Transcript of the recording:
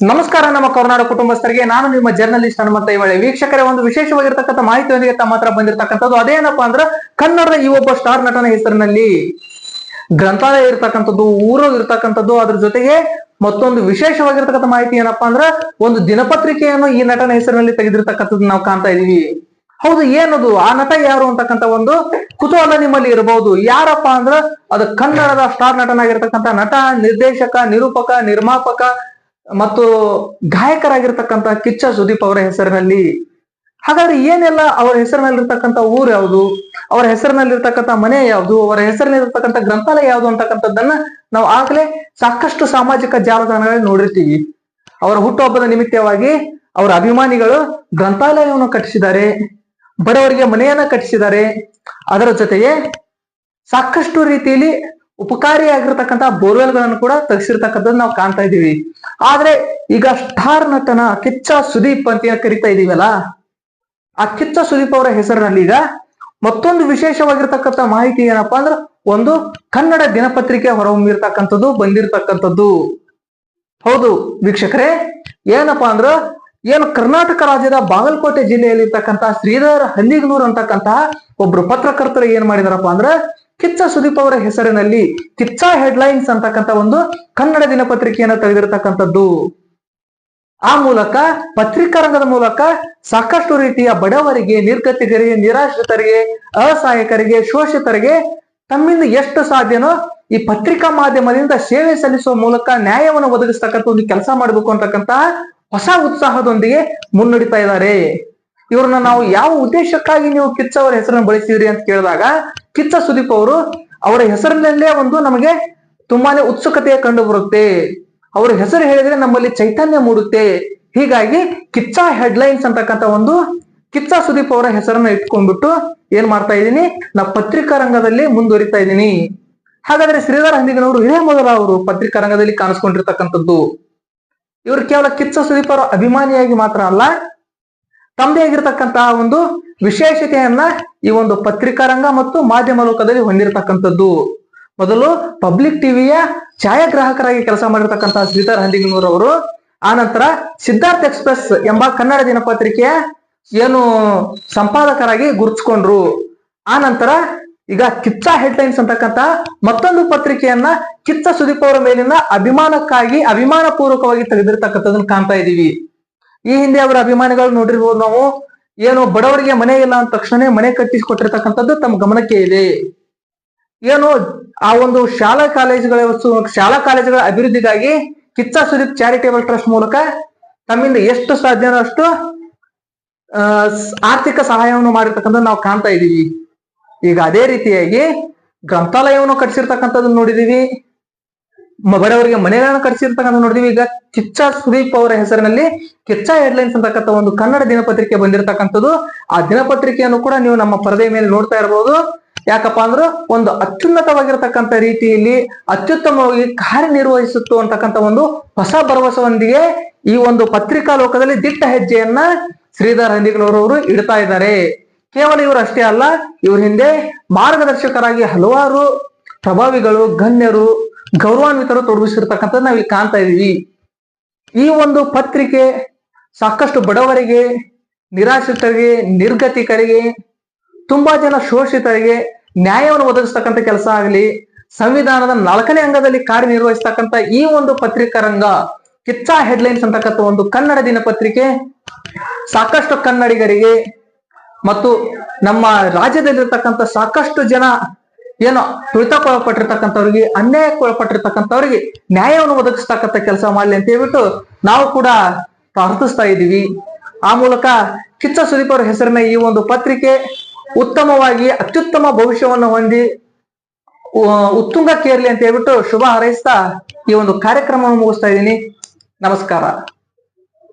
ನಮಸ್ಕಾರ, ನಮ್ಮ ಕರ್ನಾಟಕ ಕುಟುಂಬಸ್ಥರಿಗೆ. ನಾನು ನಿಮ್ಮ ಜರ್ನಲಿಸ್ಟ್ ಹನುಮಂತ ಇವಳೆ ವೀಕ್ಷಕರೇ, ಒಂದು ವಿಶೇಷವಾಗಿರ್ತಕ್ಕಂಥ ಮಾಹಿತಿಯೊಂದಿಗೆ ತಮ್ಮ ಹತ್ರ ಬಂದಿರತಕ್ಕಂಥದ್ದು ಅದೇನಪ್ಪಾ ಅಂದ್ರೆ, ಕನ್ನಡದ ಈ ಒಬ್ಬ ಸ್ಟಾರ್ ನಟನ ಹೆಸರಿನಲ್ಲಿ ಗ್ರಂಥಾಲಯ ಇರ್ತಕ್ಕಂಥದ್ದು, ಊರು ಇರ್ತಕ್ಕಂಥದ್ದು. ಅದ್ರ ಜೊತೆಗೆ ಮತ್ತೊಂದು ವಿಶೇಷವಾಗಿರ್ತಕ್ಕಂಥ ಮಾಹಿತಿ ಏನಪ್ಪಾ ಅಂದ್ರೆ, ಒಂದು ದಿನಪತ್ರಿಕೆಯನ್ನು ಈ ನಟನ ಹೆಸರಿನಲ್ಲಿ ತೆಗೆದಿರ್ತಕ್ಕಂಥದ್ದು ನಾವು ಕಾಣ್ತಾ ಇದೀವಿ ಹೌದು, ಏನದು? ಆ ನಟ ಯಾರು ಅಂತಕ್ಕಂಥ ಒಂದು ಕುತೂಹಲ ನಿಮ್ಮಲ್ಲಿ ಇರಬಹುದು. ಯಾರಪ್ಪ ಅಂದ್ರ, ಅದು ಕನ್ನಡದ ಸ್ಟಾರ್ ನಟನಾಗಿರ್ತಕ್ಕಂಥ ನಟ, ನಿರ್ದೇಶಕ, ನಿರೂಪಕ, ನಿರ್ಮಾಪಕ ಮತ್ತು ಗಾಯಕರಾಗಿರ್ತಕ್ಕಂತಹ ಕಿಚ್ಚ ಸುದೀಪ್ ಅವರ ಹೆಸರಿನಲ್ಲಿ, ಹಾಗಾದ್ರೆ ಏನೆಲ್ಲ ಅವರ ಹೆಸರಿನಲ್ಲಿರ್ತಕ್ಕಂಥ ಊರು ಯಾವುದು? ಅವರ ಹೆಸರಿನಲ್ಲಿರ್ತಕ್ಕಂಥ ಮನೆ ಯಾವುದು? ಅವರ ಹೆಸರಿನಲ್ಲಿರ್ತಕ್ಕಂಥ ಗ್ರಂಥಾಲಯ ಯಾವುದು ಅಂತಕ್ಕಂಥದ್ದನ್ನ ನಾವು ಆಗ್ಲೇ ಸಾಕಷ್ಟು ಸಾಮಾಜಿಕ ಜಾಲತಾಣಗಳಲ್ಲಿ ನೋಡಿರ್ತೀವಿ. ಅವರ ಹುಟ್ಟುಹಬ್ಬದ ನಿಮಿತ್ತವಾಗಿ ಅವರ ಅಭಿಮಾನಿಗಳು ಗ್ರಂಥಾಲಯವನ್ನು ಕಟ್ಟಿಸಿದ್ದಾರೆ, ಬಡವರಿಗೆ ಮನೆಯನ್ನ ಕಟ್ಟಿಸಿದ್ದಾರೆ. ಅದರ ಜೊತೆಗೆ ಸಾಕಷ್ಟು ರೀತಿಯಲ್ಲಿ ಉಪಕಾರಿಯಾಗಿರ್ತಕ್ಕಂಥ ಬೋರ್ವೆಲ್ಗಳನ್ನು ಕೂಡ ತೆಗೆಸಿರ್ತಕ್ಕಂಥದ್ದು ನಾವು ಕಾಣ್ತಾ ಇದೀವಿ ಆದ್ರೆ ಈಗ ಸ್ಟಾರ್ ನಟನ ಕಿಚ್ಚ ಸುದೀಪ್ ಅಂತ ಕರಿತಾ ಇದೀವಲ್ಲ, ಆ ಕಿಚ್ಚ ಸುದೀಪ್ ಅವರ ಹೆಸರಿನಲ್ಲಿ ಈಗ ಮತ್ತೊಂದು ವಿಶೇಷವಾಗಿರ್ತಕ್ಕಂಥ ಮಾಹಿತಿ ಏನಪ್ಪಾ ಅಂದ್ರೆ ಒಂದು ಕನ್ನಡ ದಿನಪತ್ರಿಕೆ ಹೊರಹೊಮ್ಮಿರ್ತಕ್ಕಂಥದ್ದು ಬಂದಿರತಕ್ಕಂಥದ್ದು. ಹೌದು ವೀಕ್ಷಕರೇ, ಏನಪ್ಪಾ ಅಂದ್ರ ಏನು ಕರ್ನಾಟಕ ರಾಜ್ಯದ ಬಾಗಲಕೋಟೆ ಜಿಲ್ಲೆಯಲ್ಲಿರ್ತಕ್ಕಂಥ ಶ್ರೀಧರ್ ಹಲ್ಲಿಗನೂರ್ ಅಂತಕ್ಕಂತಹ ಒಬ್ರು ಪತ್ರಕರ್ತರು ಏನ್ ಮಾಡಿದಾರಪ್ಪ ಅಂದ್ರ ಕಿಚ್ಚ ಸುದೀಪ್ ಅವರ ಹೆಸರಿನಲ್ಲಿ ಕಿಚ್ಚ ಹೆಡ್ಲೈನ್ಸ್ ಅಂತಕ್ಕಂಥ ಒಂದು ಕನ್ನಡ ದಿನಪತ್ರಿಕೆಯನ್ನು ತೆಗೆದಿರತಕ್ಕಂಥದ್ದು ಆ ಮೂಲಕ, ಪತ್ರಿಕಾ ರಂಗದ ಮೂಲಕ ಸಾಕಷ್ಟು ರೀತಿಯ ಬಡವರಿಗೆ, ನಿರ್ಗತಿಕರಿಗೆ, ನಿರಾಶ್ರಿತರಿಗೆ, ಅಸಹಾಯಕರಿಗೆ, ಶೋಷಿತರಿಗೆ ತಮ್ಮಿಂದ ಎಷ್ಟು ಸಾಧ್ಯನೋ ಈ ಪತ್ರಿಕಾ ಮಾಧ್ಯಮದಿಂದ ಸೇವೆ ಸಲ್ಲಿಸುವ ಮೂಲಕ ನ್ಯಾಯವನ್ನು ಒದಗಿಸ್ತಕ್ಕಂಥ ಒಂದು ಕೆಲಸ ಮಾಡಬೇಕು ಅಂತಕ್ಕಂತಹ ಹೊಸ ಉತ್ಸಾಹದೊಂದಿಗೆ ಮುನ್ನಡಿತಾ ಇದ್ದಾರೆ. ಇವರನ್ನ ನಾವು ಯಾವ ಉದ್ದೇಶಕ್ಕಾಗಿ ನೀವು ಕಿಚ್ಚ ಅವರ ಹೆಸರನ್ನು ಬಳಸಿದ್ರಿ ಅಂತ ಕೇಳಿದಾಗ ಕಿಚ್ಚ ಸುದೀಪ್ ಅವರು, ಅವರ ಹೆಸರಿನಲ್ಲೇ ಒಂದು ನಮಗೆ ತುಂಬಾನೇ ಉತ್ಸುಕತೆ ಕಂಡು ಬರುತ್ತೆ. ಅವರ ಹೆಸರು ಹೇಳಿದ್ರೆ ನಮ್ಮಲ್ಲಿ ಚೈತನ್ಯ ಮೂಡುತ್ತೆ. ಹೀಗಾಗಿ ಕಿಚ್ಚ ಹೆಡ್ಲೈನ್ಸ್ ಅಂತಕ್ಕಂಥ ಒಂದು ಕಿಚ್ಚ ಸುದೀಪ್ ಅವರ ಹೆಸರನ್ನ ಇಟ್ಕೊಂಡ್ಬಿಟ್ಟು ಏನ್ ಮಾಡ್ತಾ ಇದ್ದೀನಿ? ನಾ ಪತ್ರಿಕಾ ರಂಗದಲ್ಲಿ ಮುಂದುವರಿತಾ ಇದ್ದೀನಿ. ಹಾಗಾದ್ರೆ ಶ್ರೀಧರ ಹಂದಿಗನವರು ಇದೇ ಮೊದಲ ಅವರು ಪತ್ರಿಕಾ ರಂಗದಲ್ಲಿ ಕಾಣಿಸ್ಕೊಂಡಿರ್ತಕ್ಕಂಥದ್ದು. ಇವರು ಕೇವಲ ಕಿಚ್ಚ ಸುದೀಪ್ ಅವರ ಅಭಿಮಾನಿಯಾಗಿ ಮಾತ್ರ ಅಲ್ಲ, ತಮ್ಮದೇ ಆಗಿರ್ತಕ್ಕಂತಹ ಒಂದು ವಿಶೇಷತೆಯನ್ನ ಈ ಒಂದು ಪತ್ರಿಕಾ ರಂಗ ಮತ್ತು ಮಾಧ್ಯಮ ಲೋಕದಲ್ಲಿ ಹೊಂದಿರತಕ್ಕಂಥದ್ದು. ಮೊದಲು ಪಬ್ಲಿಕ್ ಟಿವಿಯ ಛಾಯಾಗ್ರಾಹಕರಾಗಿ ಕೆಲಸ ಮಾಡಿರ್ತಕ್ಕಂತಹ ಶ್ರೀಧರ್ ಹಂದಿಗನೂರ್ ಅವರು ಆನಂತರ ಸಿದ್ಧಾರ್ಥ ಎಕ್ಸ್ಪ್ರೆಸ್ ಎಂಬ ಕನ್ನಡ ದಿನಪತ್ರಿಕೆಯ ಏನು ಸಂಪಾದಕರಾಗಿ ಗುರುತಿಸ್ಕೊಂಡ್ರು. ಆನಂತರ ಈಗ ಕಿಚ್ಚ ಹೆಡ್ಲೈನ್ಸ್ ಅಂತಕ್ಕಂತ ಮತ್ತೊಂದು ಪತ್ರಿಕೆಯನ್ನ ಕಿಚ್ಚ ಸುದೀಪ್ ಅವರ ಮೇಲಿನ ಅಭಿಮಾನಕ್ಕಾಗಿ ಅಭಿಮಾನ ಪೂರ್ವಕವಾಗಿ ತೆಗೆದಿರ್ತಕ್ಕಂಥದನ್ನ ಕಾಣ್ತಾ ಇದೀವಿ ಈ ಹಿಂದೆ ಅವರ ಅಭಿಮಾನಿಗಳು ನೋಡಿರ್ಬೋದು ನಾವು ಏನು ಬಡವರಿಗೆ ಮನೆ ಇಲ್ಲ ಅಂದ ತಕ್ಷಣ ಮನೆ ಕಟ್ಟಿಸಿಕೊಟ್ಟಿರ್ತಕ್ಕಂಥದ್ದು ತಮ್ಮ ಗಮನಕ್ಕೆ ಇದೆ. ಏನು ಆ ಒಂದು ಶಾಲಾ ಕಾಲೇಜುಗಳ ಶಾಲಾ ಕಾಲೇಜುಗಳ ಅಭಿವೃದ್ಧಿಗಾಗಿ ಕಿಚ್ಚ ಸುದೀಪ್ ಚಾರಿಟೇಬಲ್ ಟ್ರಸ್ಟ್ ಮೂಲಕ ತಮ್ಮಿಂದ ಎಷ್ಟು ಸಾಧ್ಯನೋ ಅಷ್ಟು ಆರ್ಥಿಕ ಸಹಾಯವನ್ನು ಮಾಡಿರ್ತಕ್ಕಂಥ ನಾವು ಕಾಣ್ತಾ ಇದ್ದೀವಿ ಈಗ ಅದೇ ರೀತಿಯಾಗಿ ಗ್ರಂಥಾಲಯವನ್ನು ಕಟ್ಟಿಸಿರ್ತಕ್ಕಂಥದ್ದು ನೋಡಿದೀವಿ. ಬಡವರಿಗೆ ಮನೆಗಳನ್ನು ಕಟ್ಸಿರ್ತಕ್ಕಂಥ ನೋಡಿದೀವಿ. ಈಗ ಕಿಚ್ಚ ಸುದೀಪ್ ಅವರ ಹೆಸರಿನಲ್ಲಿ ಕಿಚ್ಚ ಹೆಡ್ಲೈನ್ಸ್ ಅಂತಕ್ಕಂಥ ಒಂದು ಕನ್ನಡ ದಿನಪತ್ರಿಕೆ ಬಂದಿರತಕ್ಕಂಥದ್ದು. ಆ ದಿನಪತ್ರಿಕೆಯನ್ನು ಕೂಡ ನೀವು ನಮ್ಮ ಪರದೆ ಮೇಲೆ ನೋಡ್ತಾ ಇರಬಹುದು ಯಾಕಪ್ಪ ಅಂದ್ರೆ ಒಂದು ಅತ್ಯುನ್ನತವಾಗಿರ್ತಕ್ಕಂಥ ರೀತಿಯಲ್ಲಿ ಅತ್ಯುತ್ತಮವಾಗಿ ಕಾರ್ಯನಿರ್ವಹಿಸುತ್ತು ಅಂತಕ್ಕಂಥ ಒಂದು ಹೊಸ ಭರವಸೆಯೊಂದಿಗೆ ಈ ಒಂದು ಪತ್ರಿಕಾ ಲೋಕದಲ್ಲಿ ದಿಟ್ಟ ಹೆಜ್ಜೆಯನ್ನ ಶ್ರೀಧರ್ ಹಂದಿಗಳವರವರು ಇಡ್ತಾ ಇದ್ದಾರೆ. ಕೇವಲ ಇವರು ಅಷ್ಟೇ ಅಲ್ಲ, ಇವ್ರ ಹಿಂದೆ ಮಾರ್ಗದರ್ಶಕರಾಗಿ ಹಲವಾರು ಪ್ರಭಾವಿಗಳು, ಗಣ್ಯರು ಗೌರವಾನ್ವಿತರು ತೊಡಗಿಸಿರ್ತಕ್ಕಂಥದ್ದು ನಾವು ಇಲ್ಲಿ ಕಾಣ್ತಾ ಇದ್ದೀವಿ. ಈ ಒಂದು ಪತ್ರಿಕೆ ಸಾಕಷ್ಟು ಬಡವರಿಗೆ, ನಿರಾಶ್ರಿತರಿಗೆ, ನಿರ್ಗತಿಕರಿಗೆ, ತುಂಬಾ ಜನ ಶೋಷಿತರಿಗೆ ನ್ಯಾಯವನ್ನು ಒದಗಿಸ್ತಕ್ಕಂಥ ಕೆಲಸ ಆಗಲಿ, ಸಂವಿಧಾನದ ನಾಲ್ಕನೇ ಅಂಗದಲ್ಲಿ ಕಾರ್ಯನಿರ್ವಹಿಸ್ತಕ್ಕಂಥ ಈ ಒಂದು ಪತ್ರಿಕಾ ರಂಗ ಕಿಚ್ಚ ಹೆಡ್ಲೈನ್ಸ್ ಅಂತಕ್ಕಂಥ ಒಂದು ಕನ್ನಡ ದಿನಪತ್ರಿಕೆ ಸಾಕಷ್ಟು ಕನ್ನಡಿಗರಿಗೆ ಮತ್ತು ನಮ್ಮ ರಾಜ್ಯದಲ್ಲಿರ್ತಕ್ಕಂಥ ಸಾಕಷ್ಟು ಜನ ಏನೋ ಅನ್ಯಾಯಕ್ಕೆ ಒಳಪಟ್ಟಿರ್ತಕ್ಕಂಥವ್ರಿಗೆ ನ್ಯಾಯವನ್ನು ಒದಗಿಸ್ತಕ್ಕಂಥ ಕೆಲಸ ಮಾಡಲಿ ಅಂತ ಹೇಳ್ಬಿಟ್ಟು ನಾವು ಕೂಡ ಪ್ರಾರ್ಥಿಸ್ತಾ ಇದ್ದೀವಿ. ಆ ಮೂಲಕ ಕಿಚ್ಚ ಸುದೀಪ್ ಅವರ ಹೆಸರಿನ ಈ ಒಂದು ಪತ್ರಿಕೆ ಉತ್ತಮವಾಗಿ ಅತ್ಯುತ್ತಮ ಭವಿಷ್ಯವನ್ನು ಹೊಂದಿ ಉತ್ತುಂಗಕ್ಕೇರ್ಲಿ ಅಂತ ಹೇಳ್ಬಿಟ್ಟು ಶುಭ ಹಾರೈಸ್ತಾ ಈ ಒಂದು ಕಾರ್ಯಕ್ರಮವನ್ನು ಮುಗಿಸ್ತಾ ಇದ್ದೀನಿ. ನಮಸ್ಕಾರ.